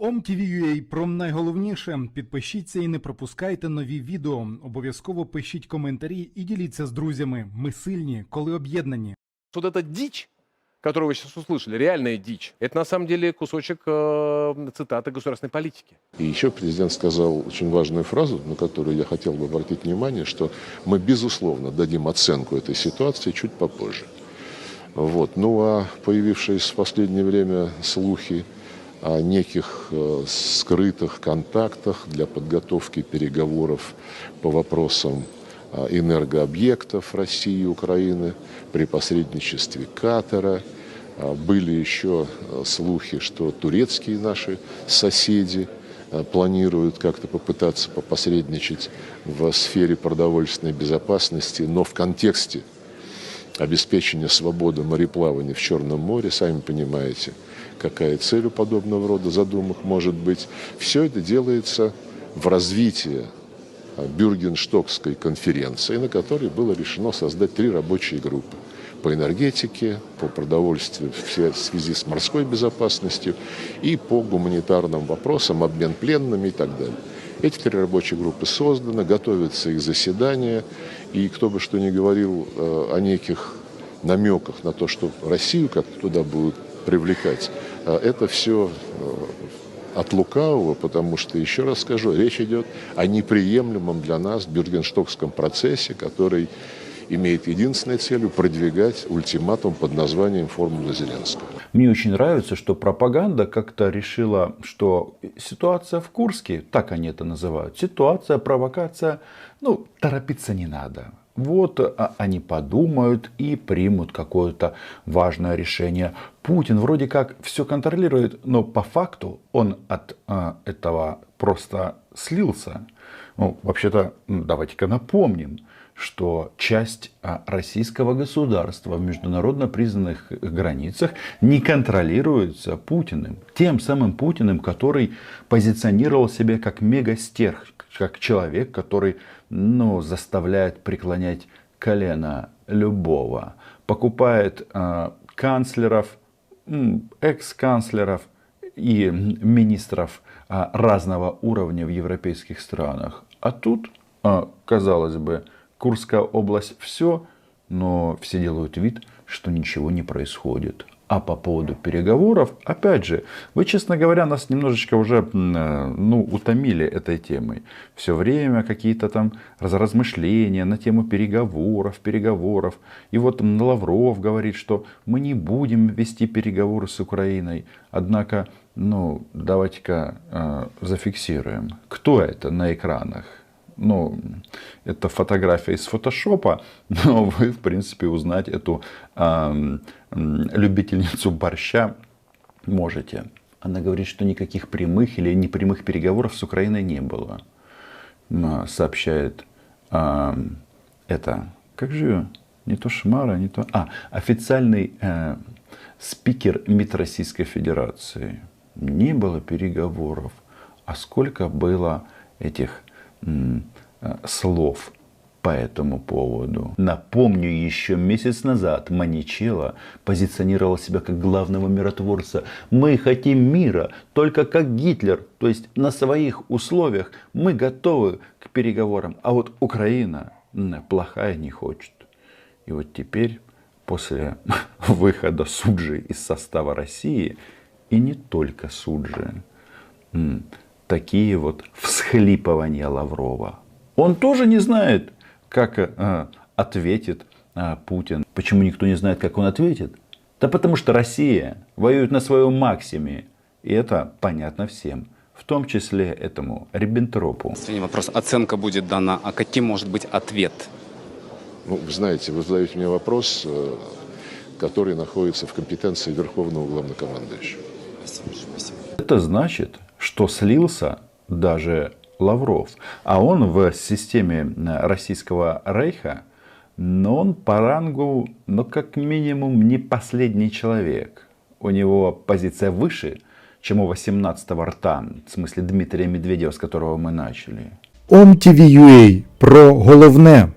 OMTV.ua про найголовніше. Підпишіться і не пропускайте нові відео. Обов'язково пишіть коментарі і діліться з друзями. Ми сильні, коли об'єднані. Вот эта дичь, которую вы сейчас услышали, реальная дичь, это на самом деле кусочек э, цитаты государственной политики. И еще президент сказал очень важную фразу, на которую я хотел бы обратить внимание, что мы, безусловно, дадим оценку этой ситуации чуть попозже. Вот. Ну а появившиеся в последнее время слухи о неких э, скрытых контактах для подготовки переговоров по вопросам э, энергообъектов России и Украины при посредничестве Катара. А, Были еще э, слухи, что турецкие наши соседи э, планируют как-то попытаться попосредничать в сфере продовольственной безопасности, но в контексте обеспечения свободы мореплавания в Черном море, сами понимаете, какая цель у подобного рода задумок может быть. Все это делается в развитии а, Бюргенштокской конференции, на которой было решено создать три рабочие группы по энергетике, по продовольствию в свя- в связи с морской безопасностью и по гуманитарным вопросам, обмен пленными и так далее. Эти три рабочие группы созданы, готовятся их заседания, и кто бы что ни говорил э, о неких намеках на то, что Россию как-то туда будут привлекать, э, это все от лукавого, потому что, еще раз скажу, речь идет о неприемлемом для нас бюргенштокском процессе, который имеет единственной целью продвигать ультиматум под названием «Формула Зеленского». Мне очень нравится, что пропаганда как-то решила, что ситуация в Курске, так они это называют, ситуация, провокация, ну, торопиться не надо. Вот а, они подумают и примут какое-то важное решение. Путин вроде как все контролирует, но по факту он от а, этого просто слился. Ну, вообще-то, давайте-ка напомним, что часть а, российского государства в международно признанных границах не контролируется Путиным. Тем самым Путиным, который позиционировал себя как мегастерх, как человек, который ну, заставляет преклонять колено любого. Покупает а, канцлеров, экс-канцлеров и министров а, разного уровня в европейских странах. А тут, а, казалось бы, Курская область все, но все делают вид, что ничего не происходит. А по поводу переговоров, опять же, вы, честно говоря, нас немножечко уже э, ну, утомили этой темой. Все время какие-то там раз- размышления на тему переговоров, переговоров. И вот Лавров говорит, что мы не будем вести переговоры с Украиной. Однако, ну, давайте-ка э, зафиксируем, кто это на экранах ну, это фотография из фотошопа, но вы, в принципе, узнать эту м, любительницу борща можете. Она говорит, что никаких прямых или непрямых переговоров с Украиной не было. М, Сообщает ам, это, как же не то Шмара, не то... А, официальный э, спикер МИД Российской Федерации. Не было переговоров. А сколько было этих м, э, слов по этому поводу. Напомню, еще месяц назад Маничела позиционировал себя как главного миротворца. Мы хотим мира, только как Гитлер. То есть на своих условиях мы готовы к переговорам. А вот Украина плохая не хочет. И вот теперь, после выхода Суджи из состава России, и не только Суджи, такие вот всхлипывания Лаврова. Он тоже не знает, как э, ответит э, Путин. Почему никто не знает, как он ответит? Да потому что Россия воюет на своем максиме. И это понятно всем. В том числе этому Риббентропу. Последний вопрос. Оценка будет дана. А каким может быть ответ? Ну, вы знаете, вы задаете мне вопрос, э, который находится в компетенции Верховного Главнокомандующего. Спасибо. Спасибо. Это значит, что слился даже Лавров. А он в системе э, российского рейха, но он по рангу, ну, как минимум, не последний человек. У него позиция выше, чем у 18-го рта, в смысле Дмитрия Медведева, с которого мы начали. OMTV.ua про головне.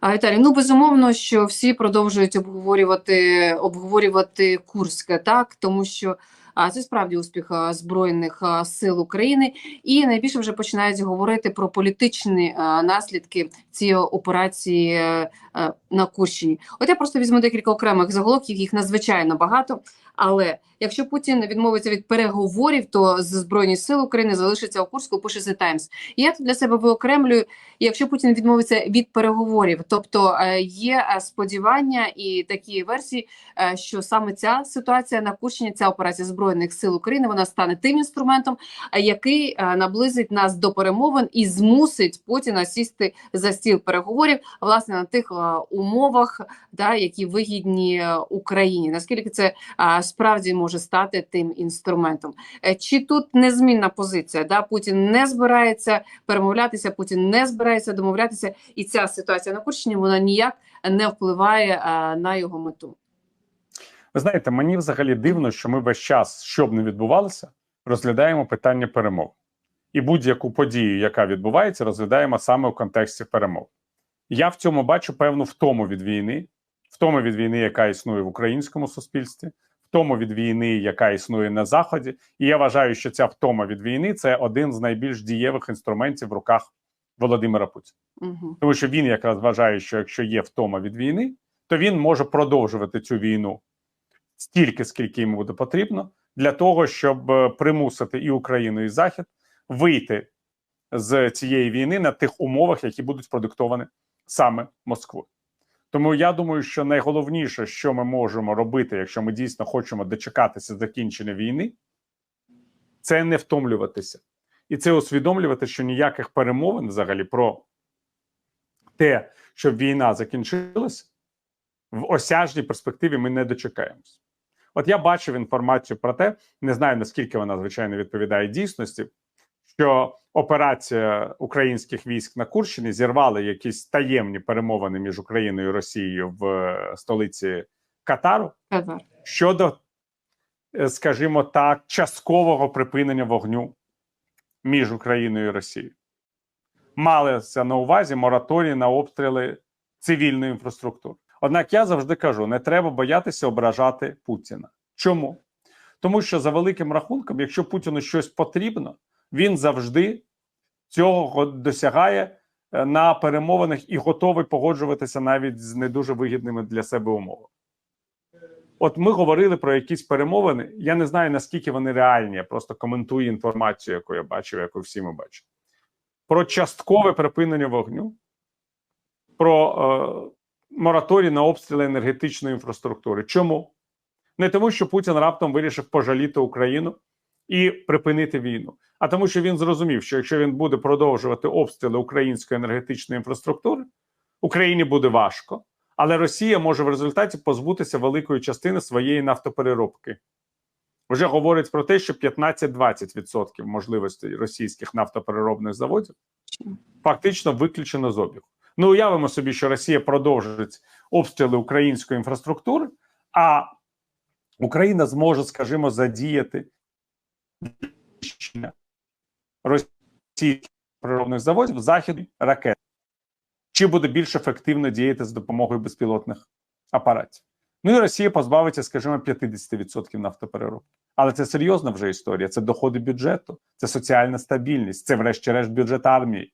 А Віталій, ну безумовно, що всі продовжують обговорювати обговорювати Курське, так тому що А це справді успіх збройних сил України, і найбільше вже починають говорити про політичні наслідки цієї операції е, е, на Курщині. От я просто візьму декілька окремих заголовків, їх надзвичайно багато. Але якщо Путін відмовиться від переговорів, то з збройні сили України залишиться у Курську. Пише The Times. Я тут для себе виокремлюю. Якщо Путін відмовиться від переговорів, тобто е, є сподівання і такі версії, що саме ця ситуація на Курщині, ця операція збройних сил України, вона стане тим інструментом, е, який е, наблизить нас до перемовин і змусить Путіна сісти за стіл переговорів власне на тих е, умовах, да, які вигідні Україні. Наскільки це справді може стати тим інструментом? Чи тут незмінна позиція? Да? Путін не збирається перемовлятися, Путін не збирається домовлятися, і ця ситуація на Курщині вона ніяк не впливає на його мету. Ви знаєте, мені взагалі дивно, що ми весь час, що б не відбувалося, розглядаємо питання перемов. І будь-яку подію, яка відбувається, розглядаємо саме в контексті перемов. Я в цьому бачу певну втому від війни, втому від війни, яка існує в українському суспільстві, втому від війни, яка існує на Заході. І я вважаю, що ця втома від війни це один з найбільш дієвих інструментів в руках Володимира Путіна. Угу. Тому що він якраз вважає, що якщо є втома від війни, то він може продовжувати цю війну стільки, скільки йому буде потрібно, для того, щоб е, примусити і Україну, і Захід вийти з цієї війни на тих умовах, які будуть спродиктовані саме Москвою. Тому я думаю, що найголовніше, що ми можемо робити, якщо ми дійсно хочемо дочекатися закінчення війни, це не втомлюватися. І це усвідомлювати, що ніяких перемовин взагалі про те, щоб війна закінчилася, в осяжній перспективі ми не дочекаємось. От я бачив інформацію про те, не знаю наскільки вона звичайно відповідає дійсності, що операція українських військ на Курщині зірвала якісь таємні перемовини між Україною і Росією в е, столиці Катару Катар. щодо, е, скажімо так, часткового припинення вогню між Україною і Росією. Малися на увазі мораторій на обстріли цивільної інфраструктури. Однак я завжди кажу: не треба боятися ображати Путіна. Чому? Тому що за великим рахунком, якщо Путіну щось потрібно, він завжди цього досягає е, на перемовинах і готовий погоджуватися навіть з не дуже вигідними для себе умовами. От ми говорили про якісь перемовини. Я не знаю наскільки вони реальні. Я просто коментую інформацію, яку я бачив, яку всі ми бачимо. Про часткове припинення вогню, про е, мораторій на обстріли енергетичної інфраструктури. Чому? Не тому, що Путін раптом вирішив пожаліти Україну і припинити війну, а тому, що він зрозумів, що якщо він буде продовжувати обстріли української енергетичної інфраструктури, Україні буде важко, але Росія може в результаті позбутися великої частини своєї нафтопереробки. Вже говорять про те, що 15-20% можливостей російських нафтопереробних заводів фактично виключено з обігу. Ну, уявимо собі, що Росія продовжить обстріли української інфраструктури, а Україна зможе, скажімо, задіяти російських природних заводів західні ракет. Чи буде більш ефективно діяти з допомогою безпілотних апаратів? Ну і Росія позбавиться, скажімо, 50% нафтопереробки. Але це серйозна вже історія. Це доходи бюджету, це соціальна стабільність, це, врешті-решт, бюджет армії.